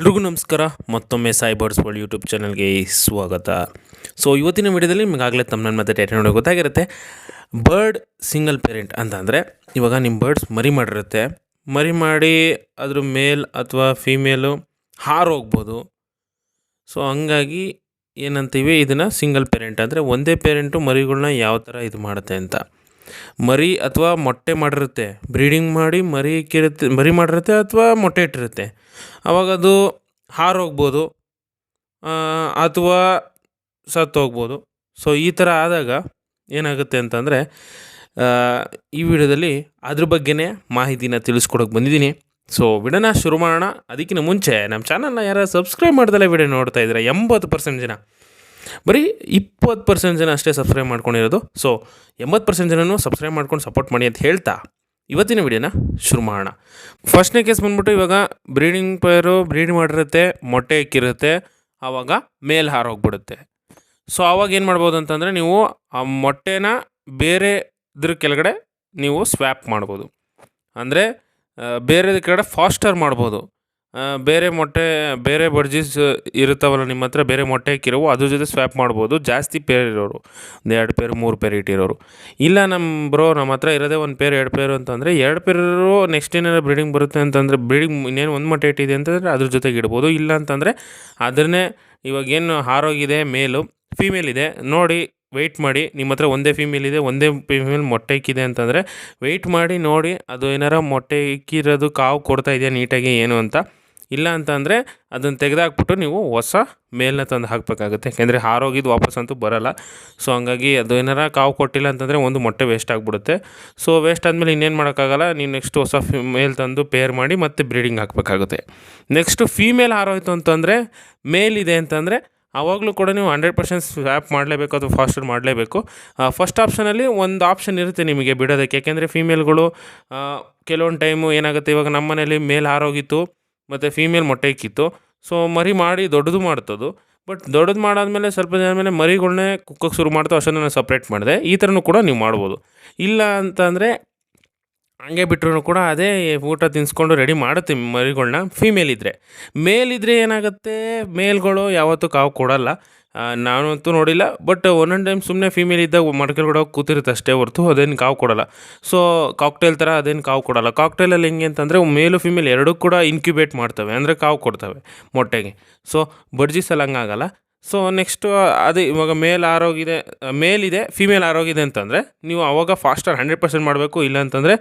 ಎಲ್ರಿಗೂ ನಮಸ್ಕಾರ. ಮತ್ತೊಮ್ಮೆ ಸೈಬರ್ಸ್ ವರ್ಲ್ಡ್ ಯೂಟ್ಯೂಬ್ ಚಾನಲ್ಗೆ ಸ್ವಾಗತ. ಸೊ ಇವತ್ತಿನ ವಿಡಿಯೋದಲ್ಲಿ ನಿಮಗಾಗಲೇ ತಮ್ಮ ಮತ್ತೆ ಟೈಟಲ್ ನೋಡಿ ಗೊತ್ತಾಗಿರುತ್ತೆ. ಬರ್ಡ್ ಸಿಂಗಲ್ ಪೇರೆಂಟ್ ಅಂತ ಅಂದರೆ ಇವಾಗ ನಿಮ್ಮ ಬರ್ಡ್ಸ್ ಮರಿ ಮಾಡಿರುತ್ತೆ. ಮರಿ ಮಾಡಿ ಅದ್ರ ಮೇಲ್ ಅಥವಾ ಫೀಮೇಲು ಹಾರೋಗ್ಬೋದು ಸೊ ಹಂಗಾಗಿ ಏನಂತೀವಿ, ಇದನ್ನು ಸಿಂಗಲ್ ಪೇರೆಂಟ್ ಅಂದರೆ ಒಂದೇ ಪೇರೆಂಟು ಮರಿಗಳನ್ನ ಯಾವ ಥರ ಇದು ಮಾಡುತ್ತೆ ಅಂತ. ಮರಿ ಅಥವಾ ಮೊಟ್ಟೆ ಮಾಡಿರುತ್ತೆ. ಬ್ರೀಡಿಂಗ್ ಮಾಡಿ ಮರಿ ಇಕ್ಕಿರುತ್ತೆ ಮರಿ ಮಾಡಿರುತ್ತೆ ಅಥವಾ ಮೊಟ್ಟೆ ಇಟ್ಟಿರುತ್ತೆ. ಅವಾಗ ಅದು ಹಾರೋಗ್ಬೋದು ಅಥವಾ ಸತ್ತೋಗ್ಬೋದು ಸೊ ಈ ಥರ ಆದಾಗ ಏನಾಗುತ್ತೆ ಅಂತಂದರೆ ಈ ವಿಡಿಯೋದಲ್ಲಿ ಅದ್ರ ಬಗ್ಗೆನೇ ಮಾಹಿತಿನ ತಿಳಿಸ್ಕೊಡೋಕೆ ಬಂದಿದ್ದೀನಿ. ಸೊ ವಿಡಿಯೋನ ಶುರು ಮಾಡೋಣ. ಅದಕ್ಕಿಂತ ಮುಂಚೆ ನಮ್ಮ ಚಾನಲ್ನ ಯಾರು ಸಬ್ಸ್ಕ್ರೈಬ್ ಮಾಡ್ದಲ್ಲೇ ವಿಡಿಯೋ ನೋಡ್ತಾ ಇದ್ದೀರಾ ಎಂಬತ್ತು ಪರ್ಸೆಂಟ್ ಜನ ಬರೀ ಇಪ್ಪತ್ತು ಪರ್ಸೆಂಟ್ ಜನ ಅಷ್ಟೇ ಸಬ್ಸ್ಕ್ರೈಬ್ ಮಾಡ್ಕೊಂಡಿರೋದು. ಸೊ ಎಂಬತ್ತು ಪರ್ಸೆಂಟ್ ಜನನು ಸಬ್ಸ್ಕ್ರೈಬ್ ಮಾಡ್ಕೊಂಡು ಸಪೋರ್ಟ್ ಮಾಡಿ ಅಂತ ಹೇಳ್ತಾ ಇವತ್ತಿನ ವಿಡಿಯೋನ ಶುರು ಮಾಡೋಣ. ಫಸ್ಟ್ನೇ ಕೇಸ್ ಬಂದ್ಬಿಟ್ಟು ಇವಾಗ ಬ್ರೀಡಿಂಗ್ ಪೇರು ಬ್ರೀಡ್ ಮಾಡಿರುತ್ತೆ, ಮೊಟ್ಟೆ ಇಕ್ಕಿರುತ್ತೆ, ಆವಾಗ ಮೇಲ್ ಹಾರೋಗ್ಬಿಡುತ್ತೆ ಸೊ ಆವಾಗ ಏನು ಮಾಡ್ಬೋದು ಅಂತಂದರೆ ನೀವು ಆ ಮೊಟ್ಟೆನ ಬೇರೆ ಇದ್ರ ಕೆಳಗಡೆ ನೀವು ಸ್ವ್ಯಾಪ್ ಮಾಡ್ಬೋದು. ಅಂದರೆ ಬೇರೆ ಕೆಳಗಡೆ ಫಾಸ್ಟರ್ ಮಾಡ್ಬೋದು. ಬೇರೆ ಮೊಟ್ಟೆ, ಬೇರೆ ಬಡ್ಜೀಸ್ ಇರುತ್ತವಲ್ಲ ನಿಮ್ಮ ಹತ್ರ, ಬೇರೆ ಮೊಟ್ಟೆ ಹಾಕಿರೋವು, ಅದ್ರ ಜೊತೆ ಸ್ವ್ಯಾಪ್ ಮಾಡ್ಬೋದು. ಜಾಸ್ತಿ ಪೇರ್ ಇರೋರು. ಒಂದು ಎರಡು ಪೇರು ಮೂರು ಪೇರ್ ಇಟ್ಟಿರೋರು. ಇಲ್ಲ ನಮ್ಮ ಬ್ರೋ ನಮ್ಮ ಹತ್ರ ಇರೋದೇ ಒಂದು ಪೇರ್ ಎರಡು ಪೇರು ಅಂತಂದರೆ, ಎರಡು ಪೇರು ನೆಕ್ಸ್ಟ್ ಏನಾದ್ರು ಬ್ರೀಡಿಂಗ್ ಬರುತ್ತೆ ಅಂತಂದರೆ ಬ್ರೀಡಿಂಗ್ ಇನ್ನೇನು ಒಂದು ಮೊಟ್ಟೆ ಇಟ್ಟಿದೆ ಅಂತಂದರೆ, ಅದ್ರ ಜೊತೆಗೆ ಇಡ್ಬೋದು. ಇಲ್ಲ ಅಂತಂದರೆ, ಅದನ್ನೇ ಇವಾಗೇನು ಹಾರೋಗಿದೆ, ಮೇಲು ಫೀಮೇಲ್ ಇದೆ. ನೋಡಿ ವೆಯ್ಟ್ ಮಾಡಿ, ನಿಮ್ಮ ಹತ್ರ ಒಂದೇ ಫೀಮೇಲ್ ಇದೆ, ಒಂದೇ ಫೀಮೇಲ್ ಮೊಟ್ಟೆ ಇಕ್ಕಿದೆ ಅಂತಂದರೆ ವೆಯ್ಟ್ ಮಾಡಿ ನೋಡಿ ಅದು ಏನಾರ ಮೊಟ್ಟೆ ಇಕ್ಕಿರೋದು ಕಾವು ಕೊಡ್ತಾ ಇದೆಯಾ ನೀಟಾಗಿ ಏನು ಅಂತ. ಇಲ್ಲ ಅಂತಂದರೆ ಅದನ್ನು ತೆಗೆದಾಕ್ಬಿಟ್ಟು ನೀವು ಹೊಸ ಮೇಲನ್ನ ತಂದು ಹಾಕಬೇಕಾಗುತ್ತೆ. ಯಾಕೆಂದರೆ ಹಾರೋಗಿದ್ದು ವಾಪಸ್ ಅಂತೂ ಬರಲ್ಲ. ಸೊ ಹಂಗಾಗಿ ಅದು ಏನಾರ ಕಾವು ಕೊಟ್ಟಿಲ್ಲ ಅಂತಂದರೆ ಒಂದು ಮೊಟ್ಟೆ ವೇಸ್ಟ್ ಆಗಿಬಿಡುತ್ತೆ. ಸೊ ವೇಸ್ಟ್ ಆದಮೇಲೆ ಇನ್ನೇನು ಮಾಡೋಕ್ಕಾಗಲ್ಲ, ನೀವು ನೆಕ್ಸ್ಟ್ ಹೊಸ ಮೇಲ್ ತಂದು ಪೇರ್ ಮಾಡಿ ಮತ್ತೆ ಬ್ರೀಡಿಂಗ್ ಹಾಕಬೇಕಾಗುತ್ತೆ. ನೆಕ್ಸ್ಟು ಫೀಮೇಲ್ ಹಾರೋಯ್ತು ಅಂತಂದರೆ ಮೇಲ್ ಇದೆ ಅಂತಂದರೆ ಆವಾಗಲೂ ಕೂಡ ನೀವು ಹಂಡ್ರೆಡ್ ಪರ್ಸೆಂಟ್ ಸ್ವ್ಯಾಪ್ ಮಾಡಲೇಬೇಕು ಅಥವಾ ಫಾಸ್ಟರ್ ಮಾಡಲೇಬೇಕು. ಫಸ್ಟ್ ಆಪ್ಷನಲ್ಲಿ ಒಂದು ಆಪ್ಷನ್ ಇರುತ್ತೆ ನಿಮಗೆ ಬಿಡೋದಕ್ಕೆ. ಯಾಕೆಂದರೆ ಫೀಮೇಲ್ಗಳು ಕೆಲವೊಂದು ಟೈಮು ಏನಾಗುತ್ತೆ? ಇವಾಗ ನಮ್ಮ ಮನೇಲಿ ಮೇಲ್ ಹಾರೋಗಿತ್ತು, ಮತ್ತು ಫೀಮೇಲ್ ಮೊಟ್ಟೆ ಇಕ್ಕಿತ್ತು. ಸೊ ಮರಿ ಮಾಡಿ ದೊಡ್ಡದು ಮಾಡ್ತದು ಬಟ್ ದೊಡ್ಡದು ಮಾಡಾದ್ಮೇಲೆ ಸ್ವಲ್ಪ ದಿನ ಮೇಲೆ ಮರಿಗಳನ್ನೇ ಕುಕ್ಕಕ್ಕೆ ಶುರು ಮಾಡ್ತೋ ಅಷ್ಟೊಂದು ನಾನು ಸಪ್ರೇಟ್ ಮಾಡಿದೆ ಈ ಥರನೂ ಕೂಡ ನೀವು ಮಾಡ್ಬೋದು. ಇಲ್ಲ ಅಂತಂದರೆ ಹಂಗೆ ಬಿಟ್ಟರು ಕೂಡ ಅದೇ ಊಟ ತಿನ್ನಿಸ್ಕೊಂಡು ರೆಡಿ ಮಾಡುತ್ತೆ ಮರಿಗಳನ್ನ ಫೀಮೇಲ್ ಇದ್ದರೆ ಮೇಲ್ ಇದ್ದರೆ ಏನಾಗುತ್ತೆ? ಮೇಲ್ಗಳು ಯಾವತ್ತೂ ಕಾವು ಕೊಡಲ್ಲ. ನಾನಂತೂ ನೋಡಿಲ್ಲ. ಬಟ್ ಒಂದೊಂದು ಟೈಮ್ ಸುಮ್ಮನೆ ಫೀಮೇಲ್ ಇದ್ದಾಗ ಮಡ್ಕೆಲ್ಗಡೆ ಕೂತಿರುತ್ತೆ ಅಷ್ಟೇ ಹೊರತು, ಅದೇನು ಕಾವು ಕೊಡಲ್ಲ. ಸೊ ಕಾಕ್ಟೇಲ್ ಥರ ಅದೇನು ಕಾವು ಕೊಡಲ್ಲ. ಕಾಕ್ಟೇಲಲ್ಲಿ ಹೆಂಗೆ ಅಂತಂದರೆ ಮೇಲು ಫೀಮೇಲ್ ಎರಡೂ ಕೂಡ ಇನ್ಕ್ಯುಬೇಟ್ ಮಾಡ್ತವೆ. ಅಂದರೆ ಕಾವು ಕೊಡ್ತವೆ ಮೊಟ್ಟೆಗೆ. ಸೊ ಬಡ್ಜಿಸಲ್ಲಿ ಹಂಗಾಗಲ್ಲ ಸೊ ನೆಕ್ಸ್ಟು ಅದೇ ಇವಾಗ ಮೇಲ್ ಆರೋಗಿದೆ ಮೇಲಿದೆ ಫೀಮೇಲ್ ಆರೋಗಿದೆ ಅಂತಂದರೆ ನೀವು ಅವಾಗ ಫಾಸ್ಟರ್ ಹಂಡ್ರೆಡ್ ಪರ್ಸೆಂಟ್ ಮಾಡಬೇಕು, ಇಲ್ಲ ಅಂತಂದರೆ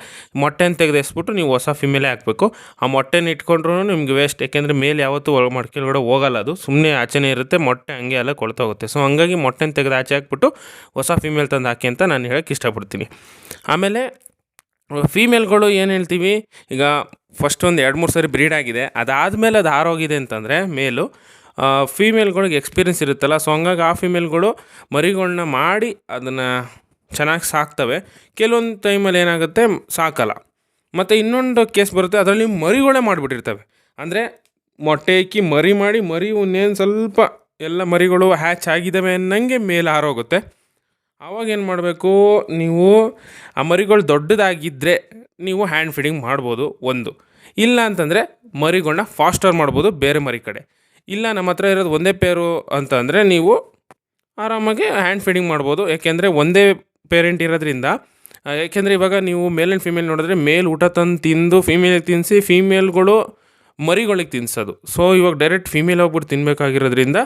ಮೊಟ್ಟೆನ ತೆಗೆದಿಸ್ಬಿಟ್ಟು ನೀವು ಹೊಸ ಫಿಮೇಲೇ ಹಾಕಬೇಕು. ಆ ಮೊಟ್ಟೆನ ಇಟ್ಕೊಂಡ್ರೂ ನಿಮ್ಗೆ ವೇಸ್ಟ್ ಯಾಕೆಂದರೆ ಮೇಲೆ ಯಾವತ್ತೂ ಒಳ ಮಡ್ಕೆಲ್ಗಡೆ ಹೋಗಲ್ಲ ಅದು. ಸುಮ್ಮನೆ ಆಚೆನೇ ಇರುತ್ತೆ, ಮೊಟ್ಟೆ ಹಂಗೆ ಎಲ್ಲ ಕೊಳ್ತೋಗುತ್ತೆ ಸೊ ಹಂಗಾಗಿ ಮೊಟ್ಟೆನ ತೆಗೆದು ಆಚೆ ಹಾಕ್ಬಿಟ್ಟು ಹೊಸ ಫಿಮೇಲ್ ತಂದು ಹಾಕಿ ಅಂತ ನಾನು ಹೇಳೋಕ್ಕೆ ಇಷ್ಟಪಡ್ತೀನಿ. ಆಮೇಲೆ ಫೀಮೇಲ್ಗಳು ಏನು ಹೇಳ್ತೀವಿ, ಈಗ ಫಸ್ಟ್ ಒಂದು ಎರಡು ಮೂರು ಸರಿ ಬ್ರೀಡ್ ಆಗಿದೆ. ಅದಾದಮೇಲೆ ಅದು ಆರೋಗಿದೆ ಅಂತಂದರೆ ಮೇಲು ಫೀಮೇಲ್ಗಳಿಗೆ ಎಕ್ಸ್ಪೀರಿಯನ್ಸ್ ಇರುತ್ತಲ್ಲ ಸೊ ಹಂಗಾಗಿ ಆ ಫೀಮೇಲ್ಗಳು ಮರಿಗಳನ್ನ ಮಾಡಿ ಅದನ್ನು ಚೆನ್ನಾಗಿ ಸಾಕ್ತವೆ. ಕೆಲವೊಂದು ಟೈಮಲ್ಲಿ ಏನಾಗುತ್ತೆ, ಸಾಕಲ್ಲ. ಮತ್ತು ಇನ್ನೊಂದು ಕೇಸ್ ಬರುತ್ತೆ, ಅದರಲ್ಲಿ ಮರಿಗಳೇ ಮಾಡಿಬಿಟ್ಟಿರ್ತವೆ. ಅಂದರೆ ಮೊಟ್ಟೆ ಇಕ್ಕಿ ಮರಿ ಮಾಡಿ, ಮರಿ ಇನ್ನೇನು ಸ್ವಲ್ಪ ಎಲ್ಲ ಮರಿಗಳು ಹ್ಯಾಚ್ ಆಗಿದ್ದಾವೆ ಅನ್ನಂಗೆ ಮೇಲೆ ಹಾರೋಗುತ್ತೆ. ಆವಾಗ ಏನು ಮಾಡಬೇಕು, ನೀವು ಆ ಮರಿಗಳು ದೊಡ್ಡದಾಗಿದ್ದರೆ ನೀವು ಹ್ಯಾಂಡ್ ಫೀಡಿಂಗ್ ಮಾಡ್ಬೋದು ಒಂದು. ಇಲ್ಲ ಅಂತಂದರೆ ಮರಿಗಳನ್ನ ಫಾಸ್ಟರ್ ಮಾಡ್ಬೋದು ಬೇರೆ ಮರಿ ಕಡೆ. ಇಲ್ಲ, ನಮ್ಮ ಹತ್ರ ಇರೋದು ಒಂದೇ ಪೇರು ಅಂತಂದರೆ ನೀವು ಆರಾಮಾಗಿ ಹ್ಯಾಂಡ್ ಫೀಡಿಂಗ್ ಮಾಡ್ಬೋದು. ಯಾಕೆಂದರೆ ಒಂದೇ ಪೇರೆಂಟ್ ಇರೋದ್ರಿಂದ ಯಾಕೆಂದರೆ ಇವಾಗ ನೀವು ಮೇಲ್ ಆ್ಯಂಡ್ ಫಿಮೇಲ್ ನೋಡಿದ್ರೆ ಮೇಲ್ ಊಟ ತಂದು ತಿಂದು ಫಿಮೇಲಿಗೆ ತಿನ್ನಿಸಿ ಫೀಮೇಲ್ಗಳು ಮರಿಗಳಿಗೆ ತಿನ್ನಿಸೋದು ಸೊ ಇವಾಗ ಡೈರೆಕ್ಟ್ ಫೀಮೇಲ್ ಹೋಗ್ಬಿಟ್ಟು ತಿನ್ನಬೇಕಾಗಿರೋದ್ರಿಂದ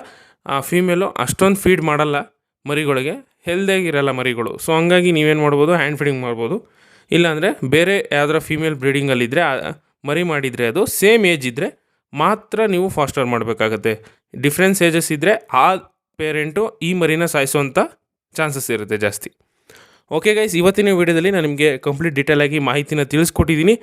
ಆ ಫೀಮೇಲು ಅಷ್ಟೊಂದು ಫೀಡ್ ಮಾಡಲ್ಲ ಮರಿಗಳಿಗೆ. ಹೆಲ್ದಿಯಾಗಿರಲ್ಲ ಮರಿಗಳು. ಸೊ ಹಂಗಾಗಿ ನೀವೇನು ಮಾಡ್ಬೋದು ಹ್ಯಾಂಡ್ ಫೀಡಿಂಗ್ ಮಾಡ್ಬೋದು. ಇಲ್ಲಾಂದರೆ ಬೇರೆ ಯಾವ್ದಾರ ಫೀಮೇಲ್ ಬ್ರೀಡಿಂಗಲ್ಲಿದ್ದರೆ ಮರಿ ಮಾಡಿದರೆ ಅದು ಸೇಮ್ ಏಜ್ ಇದ್ದರೆ ಮಾತ್ರ ನೀವು ಫಾಸ್ಟರ್ ಮಾಡಬೇಕಾಗತ್ತೆ. ಡಿಫ್ರೆನ್ಸ್ ಏಜಸ್ ಇದ್ದರೆ ಆ ಪೇರೆಂಟು ಈ ಮರಿನ ಸಾಯಿಸುವಂಥ ಚಾನ್ಸಸ್ ಇರುತ್ತೆ ಜಾಸ್ತಿ. ಓಕೆ ಗೈಸ್ ಇವತ್ತಿನ ವಿಡಿಯೋದಲ್ಲಿ ನಾನು ನಿಮಗೆ ಕಂಪ್ಲೀಟ್ ಡೀಟೇಲ್ ಆಗಿ ಮಾಹಿತಿನ ತಿಳಿಸ್ಕೊಟ್ಟಿದ್ದೀನಿ.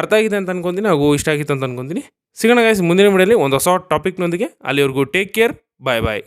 ಅರ್ಥ ಆಗಿದೆ ಅಂತ ಅನ್ಕೊಂತೀನಿ, ಹಾಗೂ ಇಷ್ಟ ಆಗಿತ್ತು ಅಂತ ಅನ್ಕೊಂತೀನಿ. ಸಿಗೋಣ ಗೈಸ್ ಮುಂದಿನ ವಿಡಿಯೋಲಿ ಒಂದು ಹೊಸ ಟಾಪಿಕ್ನೊಂದಿಗೆ ಅಲ್ಲಿವರೆಗೂ ಟೇಕ್ ಕೇರ್ ಬಾಯ್ ಬಾಯ್